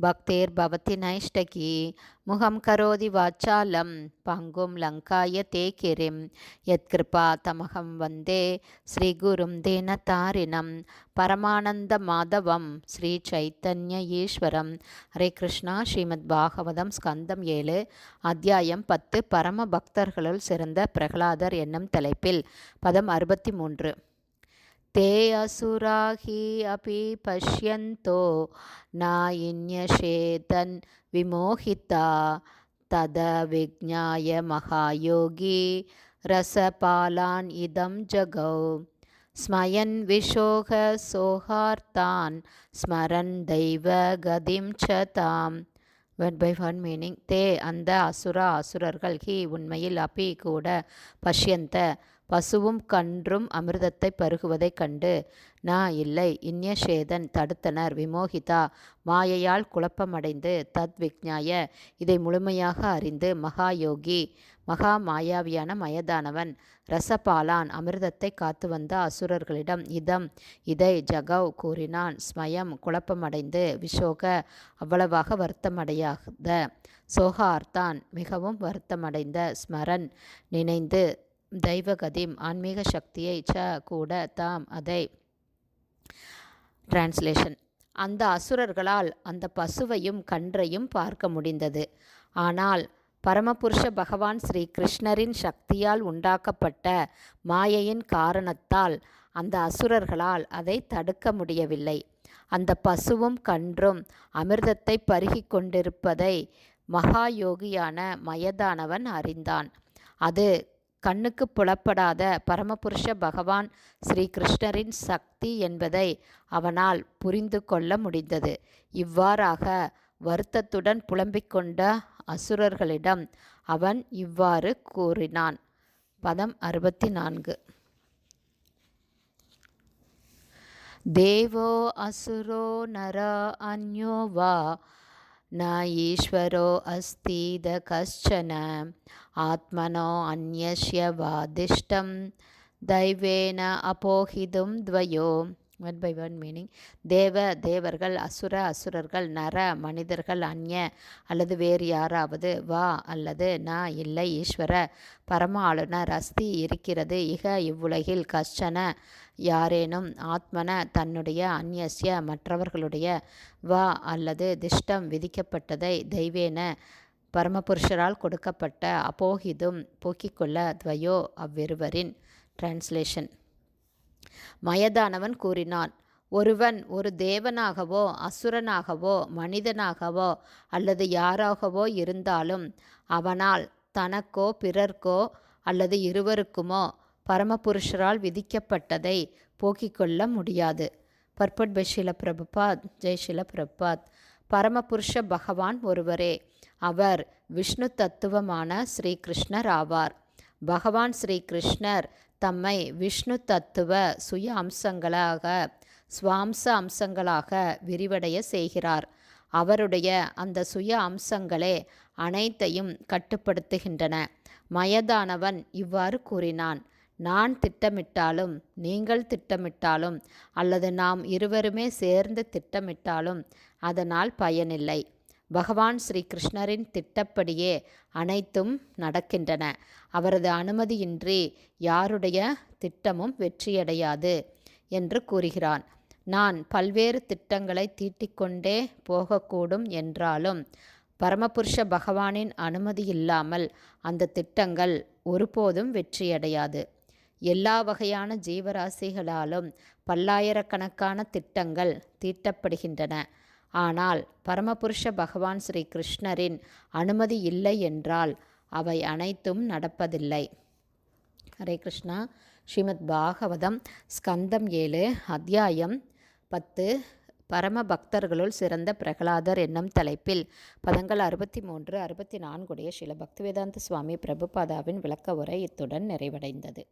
भक्तिर्भवति नैष्टकी मुखं करोति वाचालं पङ्गुं लङ्काय ते किरिं यत्कृपा तमहं वन्दे श्रीगुरुं दीनतारिणं பரமானந்தமாதவம் ஸ்ரீ சைத்தன்ய ஈஸ்வரம் ஹரே கிருஷ்ணா ஸ்ரீமத் பாகவதம் ஸ்கந்தம் ஏழு அத்தியாயம் பத்து பரம பக்தர்களுள் சிறந்த பிரகலாதர் என்னும் தலைப்பில் பதம் அறுபத்தி மூன்று ते असुरा हि अपि पश्यन्तो नायिन्यशेतन् विमोहिता तदविज्ञाय महायोगी रसपालान् इदं जगौ स्मयन् विशोहसोहार्तान् स्मरन् दैव गतिं च ताम् when by one meaning they அந்த அசுரா அசுரர்கள் ஹி உண்மையில் அப்பி கூட பஷ்யந்த பசுவும் கன்றும் அமிர்தத்தை பருகுவதைக் கண்டு நா இல்லை இன்யஷேதன் தடுத்தனர் விமோகிதா மாயையால் குழப்பமடைந்து தத்விக்ஞாய இதை முழுமையாக அறிந்து மகாயோகி மகா மாயாவியான மயதானவன் ரசபாலான் அமிர்தத்தை காத்து வந்த அசுரர்களிடம் இதம் இதை ஜகவ் கூறினான் ஸ்மயம் குழப்பமடைந்து விஷோக அவ்வளவாக வருத்தமடையாத சோகார்த்தான் மிகவும் வருத்தமடைந்த ஸ்மரன் நினைந்து தெய்வகதிம் ஆன்மீக சக்தியை ச கூட தாம் அதை. டிரான்ஸ்லேஷன் அந்த அசுரர்களால் அந்த பசுவையும் கன்றையும் பார்க்க முடிந்தது. ஆனால் பரமபுருஷ பகவான் ஸ்ரீ கிருஷ்ணரின் சக்தியால் உண்டாக்கப்பட்ட மாயையின் காரணத்தால் அந்த அசுரர்களால் அதை தடுக்க முடியவில்லை. அந்த பசுவும் கன்றும் அமிர்தத்தை பருகி கொண்டிருப்பதை மகாயோகியான மயதானவன் அறிந்தான். அது கண்ணுக்கு புலப்படாத பரமபுருஷ பகவான் ஸ்ரீ கிருஷ்ணரின் சக்தி என்பதை அவனால் புரிந்து கொள்ள முடிந்தது. இவ்வாறாக வருத்தத்துடன் புலம்பிக் கொண்ட அசுரர்களிடம் அவன் இவ்வாறு கூறினான். பதம் அறுபத்தி நான்கு தேவோ அசுரோ நர அந்யோ வா न ईश्वरो अस्तीद कश्चन। आत्मनो अन्यस्य वादिष्टं दैवेन अपोहितुं द्वयो ஒன் பை ஒன் மீனிங் தேவ தேவர்கள் அசுர அசுரர்கள் நர மனிதர்கள் அந்ய அல்லது வேறு யாராவது வா அல்லது நான் இல்லை ஈஸ்வர பரம ஆளுநர் அஸ்தி இருக்கிறது இக இவ்வுலகில் கஷ்டன யாரேனும் ஆத்மன தன்னுடைய அந்நியசிய மற்றவர்களுடைய வா அல்லது திஷ்டம் விதிக்கப்பட்டதை தெய்வேன பரமபுருஷரால் கொடுக்கப்பட்ட அப்போகிதும் போக்கிக்கொள்ள துவயோ அவ்விருவரின் டிரான்ஸ்லேஷன் மயதானவன் கூறினான் ஒருவன் ஒரு தேவனாகவோ அசுரனாகவோ மனிதனாகவோ அல்லது யாராகவோ இருந்தாலும் அவனால் தனக்கோ பிறர்க்கோ அல்லது இருவருக்குமோ பரமபுருஷரால் விதிக்கப்பட்டதை போக்கிக் கொள்ள முடியாது. பர்பட் பை பிரபுபாத் ஜெய்ஷில பிரபாத் பரமபுருஷ பகவான் ஒருவரே அவர் விஷ்ணு தத்துவமான ஸ்ரீகிருஷ்ணர் ஆவார். பகவான் ஸ்ரீகிருஷ்ணர் தம்மை விஷ்ணு தத்துவ சுய அம்சங்களாக சுவாம்ச அம்சங்களாக விரிவடைய செய்கிறார். அவருடைய அந்த சுய அம்சங்களே அனைத்தையும் கட்டுப்படுத்துகின்றன. மயதானவன் இவ்வாறு கூறினான் நான் திட்டமிட்டாலும் நீங்கள் திட்டமிட்டாலும் அல்லது நாம் இருவருமே சேர்ந்து திட்டமிட்டாலும் அதனால் பயனில்லை. பகவான் ஸ்ரீ கிருஷ்ணரின் திட்டப்படியே அனைத்தும் நடக்கின்றன. அவரது அனுமதியின்றி யாருடைய திட்டமும் வெற்றியடையாது என்று கூறுகிறான். நான் பல்வேறு திட்டங்களை தீட்டிக்கொண்டே போகக்கூடும் என்றாலும் பரமபுருஷ பகவானின் அனுமதி இல்லாமல் அந்த திட்டங்கள் ஒருபோதும் வெற்றியடையாது. எல்லா வகையான ஜீவராசிகளாலும் பல்லாயிரக்கணக்கான திட்டங்கள் தீட்டப்படுகின்றன. ஆனால் பரமபுருஷ பகவான் ஸ்ரீ கிருஷ்ணரின் அனுமதி இல்லை என்றால் அவை அனைத்தும் நடப்பதில்லை. ஹரே கிருஷ்ணா. ஸ்ரீமத் பாகவதம் ஸ்கந்தம் ஏழு அத்தியாயம் பத்து. பரம பக்தர்களுள் சிறந்த பிரகலாதர் என்னும் தலைப்பில் பதங்கள் அறுபத்தி மூன்று அறுபத்தி நான்குடைய சில பக்திவேதாந்த சுவாமி பிரபுபாதாவின் விளக்க உரை இத்துடன் நிறைவடைந்தது.